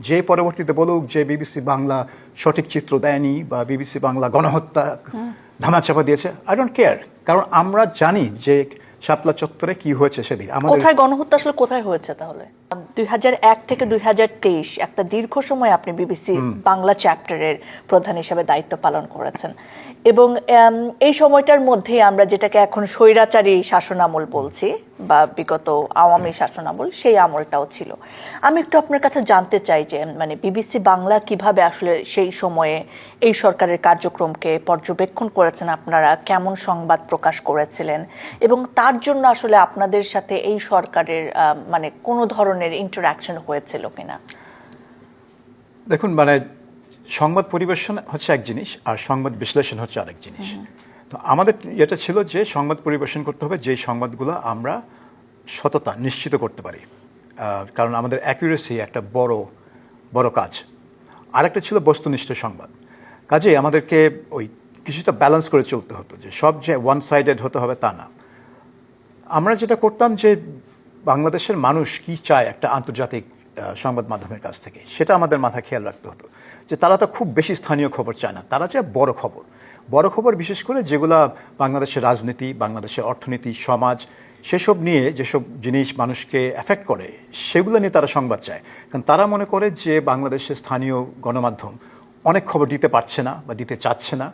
যে পরবর্তীতে বলুক যে বিবিসি বাংলা সঠিক চিত্র দেয়নি বা বিবিসি বাংলা গণহত্যা ধামাচাপা দিয়েছে আই ডোন্ট কেয়ার কারণ আমরা জানি যে শাপলা চত্বরে কি হয়েছে সেদিন। আমাদের কোথায় গণহত্যা আসলে কোথায় হয়েছে তাহলে? দুই থেকে দুই হাজার তেইশ একটা দীর্ঘ সময় আপনি বিবিসি বাংলা চ্যাপ্টারের প্রধান হিসেবে দায়িত্ব পালন করেছেন। এবং এই সময়টার মধ্যে আমরা যেটাকে এখন স্বৈরাচারী শাসনামল বলছি বা বিগত আওয়ামী শাসনামল সেই আমলটাও ছিল। আমি একটু আপনার কাছে জানতে চাই যে মানে বিবিসি বাংলা কীভাবে আসলে সেই সময়ে এই সরকারের কার্যক্রমকে পর্যবেক্ষণ করেছেন আপনারা কেমন সংবাদ প্রকাশ করেছিলেন এবং তার জন্য আসলে আপনাদের সাথে এই সরকারের মানে কোনো ধরনের ইন্টারাকশন হয়েছিল কিনা? দেখুন মানে সংবাদ পরিবেশন হচ্ছে এক জিনিস আর সংবাদ বিশ্লেষণ হচ্ছে আরেক জিনিস। তো আমাদের এটা ছিল যে সংবাদ পরিবেশন করতে হবে যে সংবাদগুলো আমরা সততা নিশ্চিত করতে পারি। কারণ আমাদের অ্যাকুরেসি একটা বড় বড় কাজ। আরেকটা ছিল বস্তুনিষ্ঠ সংবাদ। কাজে আমাদেরকে ওই কিছুটা ব্যালেন্স করে চলতে হতো যে সব যে ওয়ান সাইডেড হতে হবে তা না। আমরা যেটা করতাম যে বাংলাদেশের মানুষ কি চায় একটা আন্তর্জাতিক সংবাদ মাধ্যমের কাছ থেকে? সেটা আমাদের মাথায় খেয়াল রাখতে হতো। যে তারা তো খুব বেশি স্থানীয় খবর চায় না। তারা চায় বড় খবর। বড় খবর বিশেষ করে যেগুলা বাংলাদেশের রাজনীতি, বাংলাদেশের অর্থনীতি, সমাজ, সেসব নিয়ে যেসব জিনিস মানুষকে এফেক্ট করে, সেগুলো নিয়ে তারা সংবাদ চায়। কারণ তারা মনে করে যে বাংলাদেশের স্থানীয় গণমাধ্যম অনেক খবর দিতে পারছে না বা দিতে চাচ্ছে না,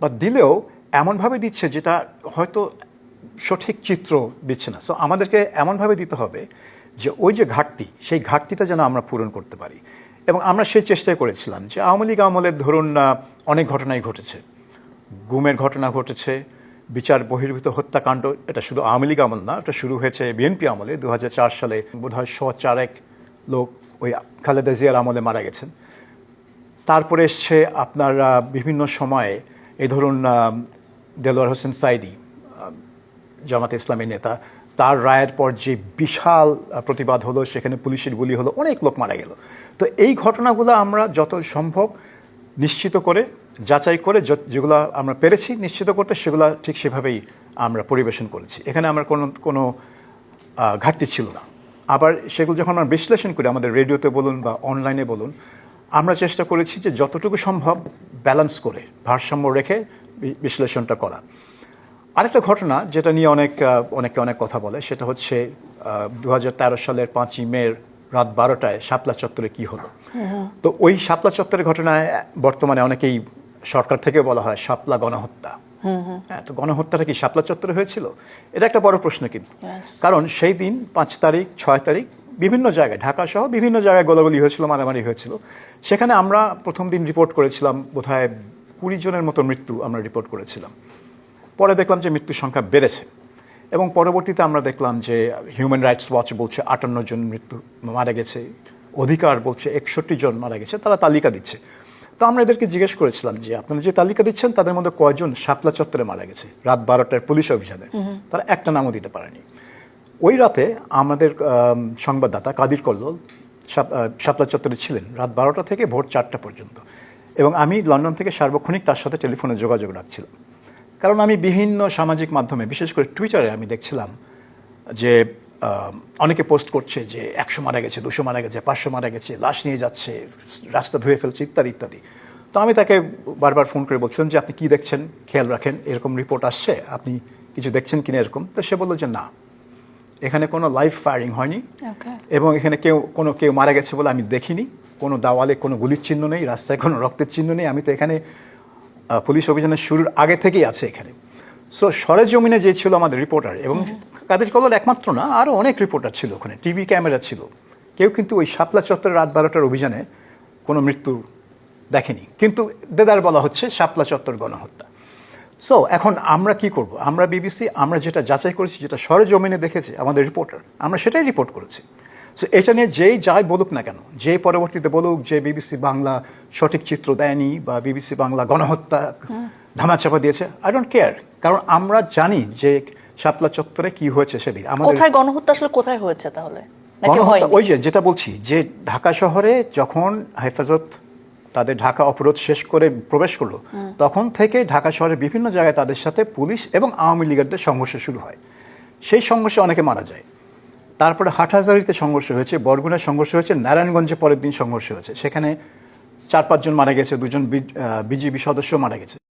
বা দিলেও এমনভাবে দিচ্ছে যেটা হয়তো সঠিক চিত্র দিচ্ছে না। সো আমাদেরকে এমনভাবে দিতে হবে যে ওই যে ঘাটতি সেই ঘাটতিটা যেন আমরা পূরণ করতে পারি। এবং আমরা সেই চেষ্টাই করেছিলাম যে আওয়ামী লীগ আমলের ধরুন অনেক ঘটনাই ঘটেছে। গুমের ঘটনা ঘটেছে বিচার বহির্ভূত হত্যাকাণ্ড এটা শুধু আওয়ামী লীগ আমল না এটা শুরু হয়েছে বিএনপি আমলে। দু হাজার চার সালে বোধহয় শ চারেক লোক ওই খালেদা জিয়ার আমলে মারা গেছেন। তারপরে এসছে আপনার বিভিন্ন সময়ে এই ধরুন দেলোয়ার হোসেন আহ, জামাতে ইসলামী নেতা, তার রায়ের পর যে বিশাল প্রতিবাদ হলো, সেখানে পুলিশের গুলি হলো, অনেক লোক মারা গেল। তো এই ঘটনাগুলো আমরা যত সম্ভব নিশ্চিত করে, যাচাই করে যেগুলো আমরা পেরেছি নিশ্চিত করতে, সেগুলো ঠিক সেভাবেই আমরা পরিবেশন করেছি। এখানে আমরা কোনো কোনো ঘাটতি ছিল না। আবার সেগুলো যখন আমরা বিশ্লেষণ করি, আমাদের রেডিওতে বলুন বা অনলাইনে বলুন, আমরা চেষ্টা করেছি যে যতটুকু সম্ভব ব্যালেন্স করে, ভারসাম্য রেখে বিশ্লেষণটা করা। আরেকটা ঘটনা যেটা নিয়ে অনেক অনেকে অনেক কথা বলে সেটা হচ্ছে দু হাজার তেরো সালের পাঁচই মের রাত বারোটায় শাপলা চত্বরে কি হলো। তো ওই শাপলা চত্বরের ঘটনায় বর্তমানে অনেকেই সরকার থেকে বলা হয় শাপলা গণহত্যা। হ্যাঁ তো গণহত্যাটা কি শাপলা চত্বরে হয়েছিল? এটা একটা বড় প্রশ্ন কিন্তু। কারণ সেই দিন পাঁচ তারিখ ছয় তারিখ বিভিন্ন জায়গায় ঢাকা সহ বিভিন্ন জায়গায় গোলাগুলি হয়েছিল মারামারি হয়েছিল। সেখানে আমরা প্রথম দিন রিপোর্ট করেছিলাম বোধহয় কুড়ি জনের মতো মৃত্যু আমরা রিপোর্ট করেছিলাম। পরে দেখলাম যে মৃত্যুর সংখ্যা বেড়েছে। এবং পরবর্তীতে আমরা দেখলাম যে হিউম্যান রাইটস ওয়াচ বলছে আটান্ন জন মৃত্যু মারা গেছে অধিকার বলছে একষট্টি জন মারা গেছে তারা তালিকা দিচ্ছে। তো আমরা এদেরকে জিজ্ঞেস করেছিলাম যে আপনারা যে তালিকা দিচ্ছেন তাদের মধ্যে কয়জন শাপলা চত্বরে মারা গেছে? রাত বারোটার পুলিশ অভিযানে। তারা একটা নামও দিতে পারেনি। ওই রাতে আমাদের সংবাদদাতা কাদির কল্লোল শাপলা চত্বরে ছিলেন রাত বারোটা থেকে ভোর চারটা পর্যন্ত। এবং আমি লন্ডন থেকে সার্বক্ষণিক তার সাথে টেলিফোনে যোগাযোগ রাখছিলাম। কারণ আমি বিভিন্ন সামাজিক মাধ্যমে বিশেষ করে টুইটারে আমি দেখছিলাম যে অনেকে পোস্ট করছে যে একশো মারা গেছে দুশো মারা গেছে পাঁচশো মারা গেছে লাশ নিয়ে যাচ্ছে রাস্তা ধুয়ে ফেলছে ইত্যাদি ইত্যাদি। তো আমি তাকে বারবার ফোন করে বলছিলাম যে আপনি কি দেখছেন? খেয়াল রাখেন এরকম রিপোর্ট আসছে আপনি কিছু দেখছেন কিনা এরকম? তো সে বলল যে না। এখানে কোনো লাইভ ফায়ারিং হয়নি এবং এখানে কেউ কোনো কেউ মারা গেছে বলে আমি দেখিনি। কোনো দাওয়ালে কোনো গুলির চিহ্ন নেই রাস্তায় কোনো রক্তের চিহ্ন নেই। আমি তো এখানে পুলিশ অভিযানের শুরুর আগে থেকেই আছে এখানে। সো সরেজমিনে যে ছিল আমাদের রিপোর্টার এবং কাদের কলল একমাত্র না আরও অনেক রিপোর্টার ছিল ওখানে টিভি ক্যামেরা ছিল। কেউ কিন্তু ওই শাপলা চত্বরের রাত বারোটার অভিযানে কোনো মৃত্যু দেখেনি। কিন্তু দেদার বলা হচ্ছে শাপলা চত্বর গণহত্যা। সো এখন আমরা কি করব? আমরা বিবিসি আমরা যেটা যাচাই করেছি যেটা সরেজমিনে দেখেছি আমাদের রিপোর্টার আমরা সেটাই রিপোর্ট করেছি। সো এটা নিয়ে যেই যাই বলুক না কেন যে পরবর্তীতে বলুক যে বিবিসি বাংলা সঠিক চিত্র দেয়নি বা বিবিসি বাংলা গণহত্যা ধামাচাপা দিয়েছে আই ডোন্ট কেয়ার কারণ আমরা জানি যে শাপলা চত্বরে কি হয়েছে সেদিন। আমাদের কোথায় গণহত্যা আসলে কোথায় হয়েছে তাহলে? গণহত্যা ওই যে যেটা বলছি যে ঢাকা শহরে যখন হেফাজত তাদের ঢাকা অবরোধ শেষ করে প্রবেশ করল তখন থেকে ঢাকা শহরের বিভিন্ন জায়গায় তাদের সাথে পুলিশ এবং আওয়ামী লীগারদের সংঘর্ষ শুরু হয়। সেই সংঘর্ষে অনেকে মারা যায়। তারপরে হাটহাজারিতে সংঘর্ষ হয়েছে, বরগুনায় সংঘর্ষ হয়েছে, নারায়ণগঞ্জে পরের দিন সংঘর্ষ হয়েছে। সেখানে চার পাঁচজন মারা গেছে, দুজন বিজিবি সদস্য মারা গেছে।